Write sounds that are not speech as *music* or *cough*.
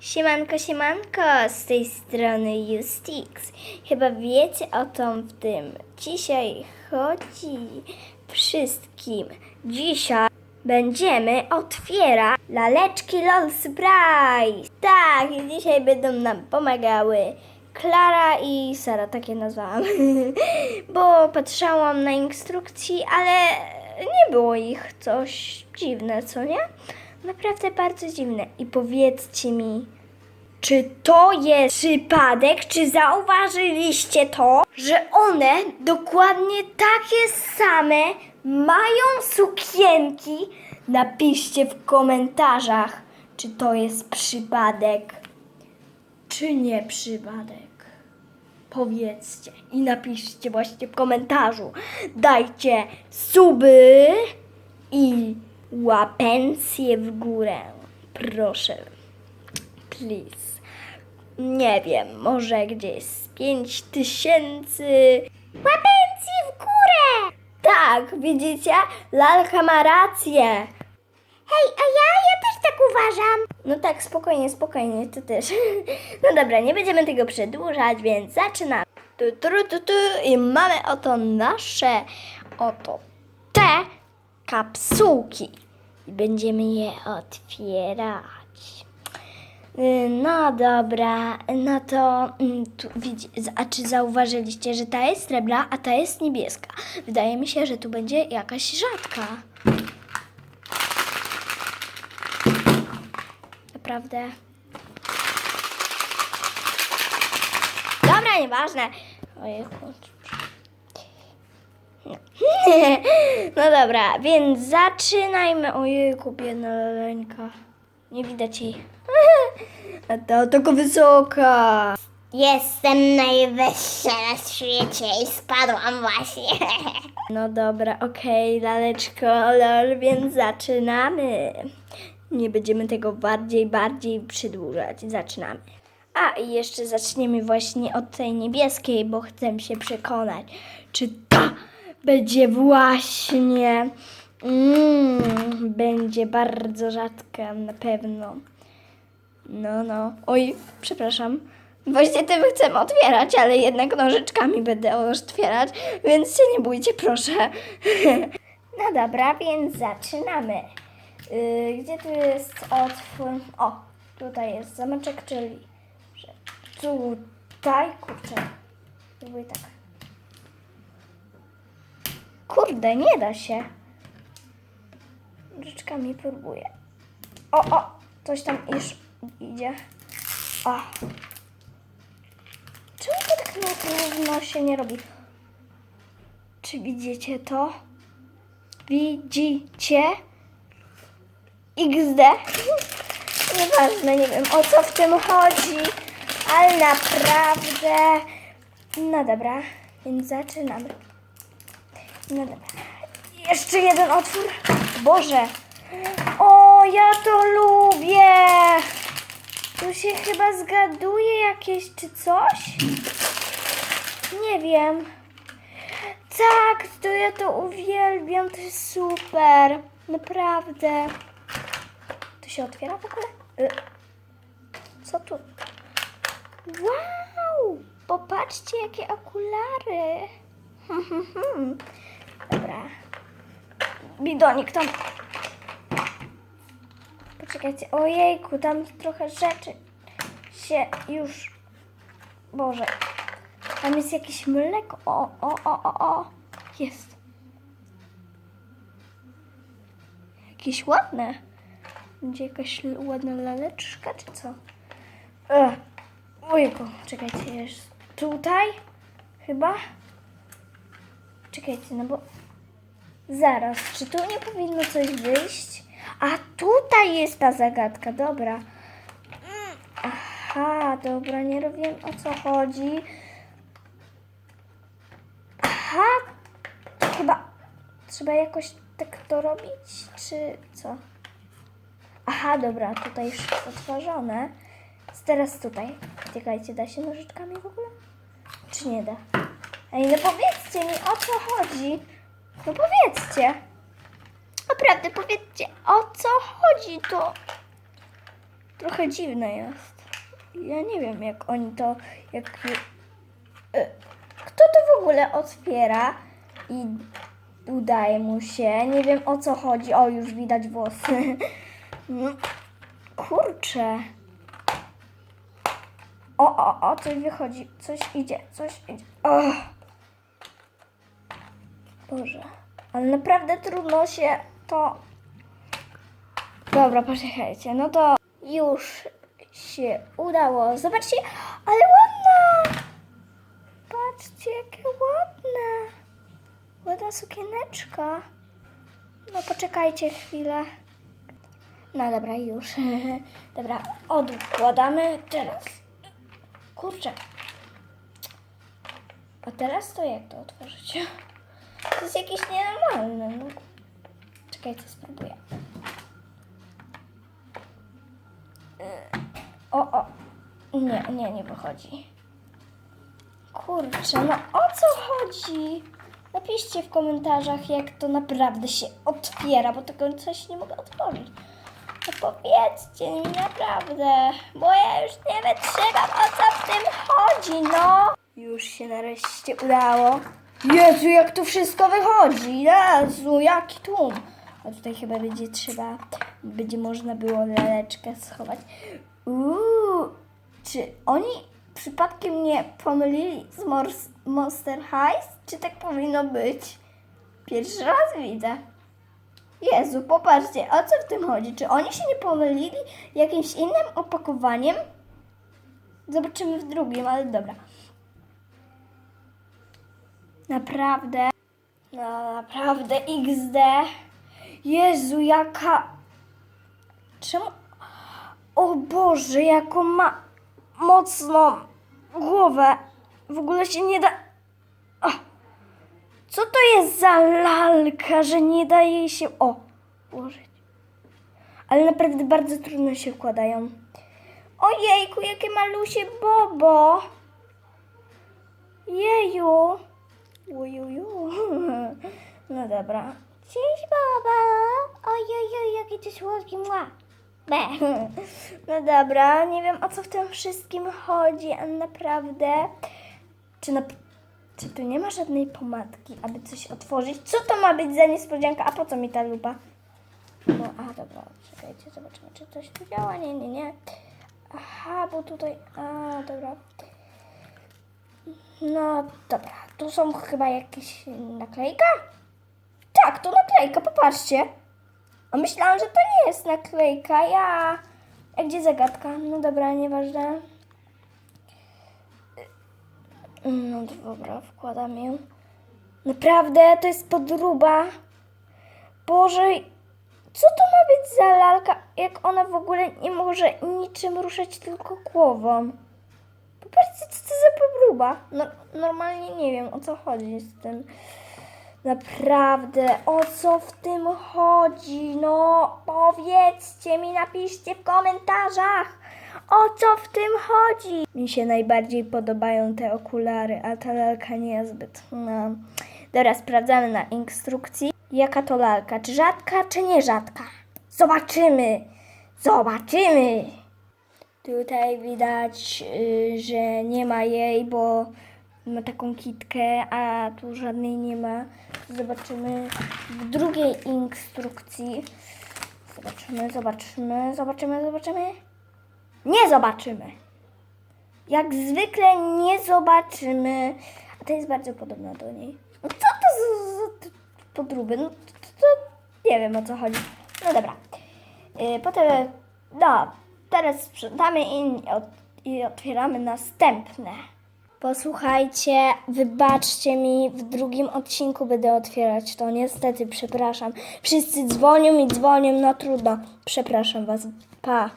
Siemanko, siemanko, z tej strony Justix. Chyba wiecie o tym w tym. Dzisiaj chodzi wszystkim. Dzisiaj będziemy otwierać laleczki LOL Surprise. Tak, i dzisiaj będą nam pomagały Klara i Sara, takie nazwałam. *laughs* Bo patrzałam na instrukcji, ale nie było ich coś dziwne, co nie? Naprawdę bardzo dziwne. I powiedzcie mi, czy to jest przypadek? Czy zauważyliście to, że one dokładnie takie same mają sukienki? Napiszcie w komentarzach, czy to jest przypadek, czy nie przypadek. Powiedzcie i napiszcie właśnie w komentarzu. Dajcie suby i łapencję w górę. Proszę. Please. Nie wiem, może gdzieś z pięć tysięcy. Łapencję w górę! Tak, widzicie? Lalka ma rację. Hej, a ja, ja też tak uważam. No tak, spokojnie, spokojnie, ty też. *laughs* No dobra, nie będziemy tego przedłużać, więc zaczynamy. Tu, tu, tu, tu. I mamy oto nasze, oto te kapsułki. I będziemy je otwierać. Y, No dobra, no to mm, tu, widzi, a czy zauważyliście, że ta jest srebrna, a ta jest niebieska? Wydaje mi się, że tu będzie jakaś rzadka. Naprawdę. Dobra, nieważne. Ojejku. No. *laughs* no dobra, więc zaczynajmy. Ojejku, biedna laleńka. Nie widać jej. *laughs* A ta taka wysoka. Jestem najwyższa na świecie i spadłam właśnie. *laughs* No dobra, okej, laleczko, lol, więc zaczynamy. Nie będziemy tego bardziej, bardziej przedłużać. Zaczynamy. A, i jeszcze zaczniemy właśnie od tej niebieskiej, bo chcę się przekonać, czy ta będzie właśnie... Mm, będzie bardzo rzadka na pewno. No, no. Oj, przepraszam. Właśnie tym chcę otwierać, ale jednak nożyczkami będę otwierać, więc się nie bójcie, proszę. *laughs* No dobra, więc zaczynamy. Yy, gdzie tu jest otwór? O, tutaj jest zameczek, czyli tutaj, kurczę, spróbuj tak. Kurde, nie da się. Nożyczkami próbuję. O, o, coś tam już idzie. O. Czemu to tak równo się nie robi? Czy widzicie to? Widzicie? XD? Nieważne, nie wiem o co w tym chodzi, ale naprawdę. No dobra, więc zaczynamy. No dobra. Jeszcze jeden otwór. Boże. O, ja to lubię. Tu się chyba zgaduje jakieś czy coś? Nie wiem. Tak, to ja to uwielbiam, to jest super. Naprawdę. To się otwiera w ogóle? Y, Co tu? Wow! Popatrzcie, jakie okulary. *laughs* Dobra. Bidonik tam. Poczekajcie, ojejku, tam trochę rzeczy się już... Boże, tam jest jakieś mleko. O, o, o, o, o. Jest. Jakieś ładne. Będzie jakaś ładna laleczka, czy co? Ech. Ojejku, czekajcie, jest tutaj? Chyba? Czekajcie, no bo... Zaraz, czy tu nie powinno coś wyjść? A tutaj jest ta zagadka, dobra. Aha, dobra, nie wiem o co chodzi. Aha, chyba trzeba jakoś tak to robić, czy co? Aha, dobra, tutaj już jest otworzone. Teraz tutaj. Czekajcie, da się nożyczkami w ogóle? Czy nie da? Ej, no powiedzcie mi, o co chodzi. No powiedzcie. Naprawdę, powiedzcie, o co chodzi tu? trochę dziwne jest. Ja nie wiem, jak oni to, jak... E, Kto to w ogóle otwiera i udaje mu się? Nie wiem, o co chodzi. O, już widać włosy. *laughs* No, Kurczę. O, o, o, coś wychodzi, coś idzie, coś idzie. O! Boże, ale naprawdę trudno się to... Dobra, poczekajcie, no to już się udało. Zobaczcie, ale ładna! Patrzcie, jakie ładne. Ładna sukieneczka. No poczekajcie chwilę. No dobra, już. *laughs* Dobra, odkładamy teraz. Kurczę. A teraz to jak to otworzyć? To jest jakieś nienormalne. No. Czekajcie, spróbuję. Y, O, o. Nie, nie, nie wychodzi. Kurczę, no o co chodzi? Napiszcie w komentarzach, jak to naprawdę się otwiera, bo tego coś nie mogę otworzyć. No powiedzcie mi naprawdę, bo ja już nie wytrzymam, o co w tym chodzi, no. Już się nareszcie udało. Jezu, jak tu wszystko wychodzi. Jezu, jaki tłum. A tutaj chyba będzie trzeba, będzie można było laleczkę schować. Uuu, czy oni przypadkiem nie pomylili z Mors- Monster Heist? Czy tak powinno być? Pierwszy raz widzę. Jezu, popatrzcie, o co w tym chodzi? Czy oni się nie pomylili jakimś innym opakowaniem? Zobaczymy w drugim, ale dobra. Naprawdę. No, naprawdę XD. Jezu, jaka... Czemu... O Boże, jaką ma mocną głowę. W ogóle się nie da... Ach. Co to jest za lalka, że nie da jej się... O, ułożyć. Ale naprawdę bardzo trudno się układają. Ojejku, jakie malusie Bobo. Jeju. Ujuju. *laughs* No dobra. Cześć, baba. Ojej, jaki ty słodki mła. Be. *laughs* No dobra, nie wiem o co w tym wszystkim chodzi, a naprawdę. Czy, na, czy tu nie ma żadnej pomadki, aby coś otworzyć? Co to ma być za niespodzianka? A po co mi ta lupa? No, a dobra, czekajcie, zobaczymy, czy coś tu działa. Nie, nie, nie. Aha, bo tutaj. A, dobra. No dobra, tu są chyba jakieś naklejka? Tak, to naklejka, popatrzcie. A myślałam, że to nie jest naklejka. Ja. A gdzie zagadka? No dobra, nieważne. No dobra, wkładam ją. Naprawdę, to jest podruba. Boże, co to ma być za lalka, jak ona w ogóle nie może niczym ruszać, tylko głową? Popatrzcie, co to za podruba. No, normalnie nie wiem, o co chodzi z tym. Naprawdę, o co w tym chodzi? No, powiedzcie mi, napiszcie w komentarzach, o co w tym chodzi. Mi się najbardziej podobają te okulary, a ta lalka nie zbyt. No. Dobra, sprawdzamy na instrukcji. Jaka to lalka? Czy rzadka, czy nie rzadka? Zobaczymy! Zobaczymy! Tutaj widać, y, że nie ma jej, bo ma taką kitkę, a tu żadnej nie ma. Zobaczymy w drugiej instrukcji. Zobaczymy, zobaczymy, zobaczymy, zobaczymy. Nie zobaczymy. Jak zwykle nie zobaczymy. A to jest bardzo podobna do niej. No co to za, podróby? No to, to, to nie wiem o co chodzi. No dobra. Yy, potem, no, teraz sprzątamy i, ot, i otwieramy następne. Posłuchajcie, wybaczcie mi, w drugim odcinku będę otwierać to. Niestety, przepraszam. Wszyscy dzwonią i dzwonią, no trudno. Przepraszam Was. Pa.